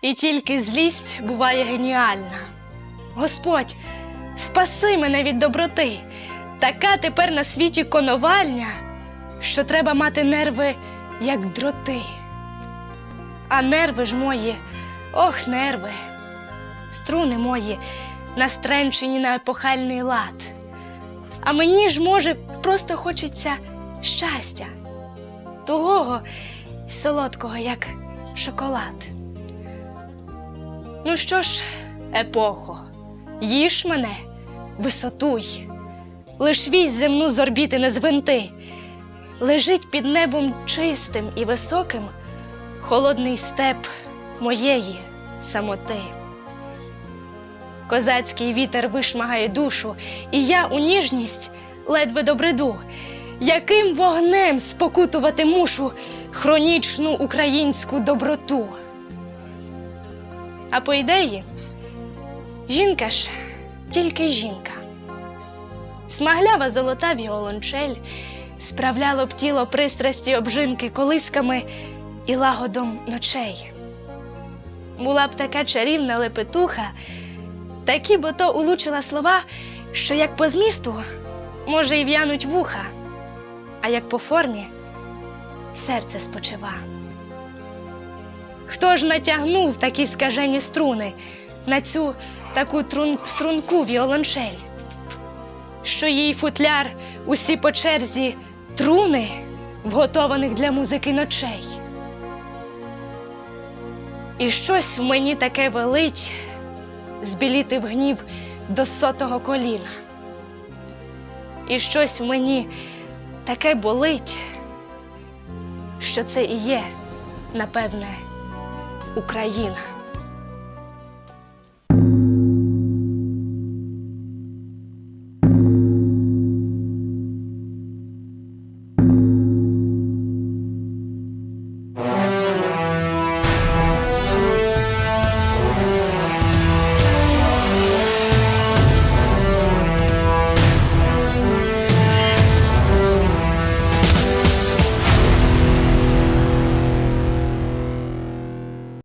І тільки злість буває геніальна. Господь, спаси мене від доброти. Така тепер на світі коновальня, що треба мати нерви, як дроти. А нерви ж мої, ох, нерви, струни мої, настренчені на епохальний лад. А мені ж, може, просто хочеться щастя, тугого й солодкого, як шоколад. Ну що ж, епохо, їж мене, висотуй, лиш вісь земну з орбіти не звинти, лежить під небом чистим і високим холодний степ моєї самоти. Козацький вітер вишмагає душу, і я у ніжність ледве добреду, яким вогнем спокутувати мушу хронічну українську доброту. А по ідеї, жінка ж тільки жінка. Смаглява золота віолончель справляло б тіло пристрасті обжинки колисками і лагодом ночей. Була б така чарівна лепетуха, такі бо то улучила слова, що як по змісту може й в'януть вуха, а як по формі серце спочива. Хто ж натягнув такі скажені струни на цю таку трун, струнку віолончель? Що їй футляр усі по черзі труни, вготованих для музики ночей. І щось в мені таке велить збіліти в гнів до сотого коліна. І щось в мені таке болить, що це і є, напевне, Україна.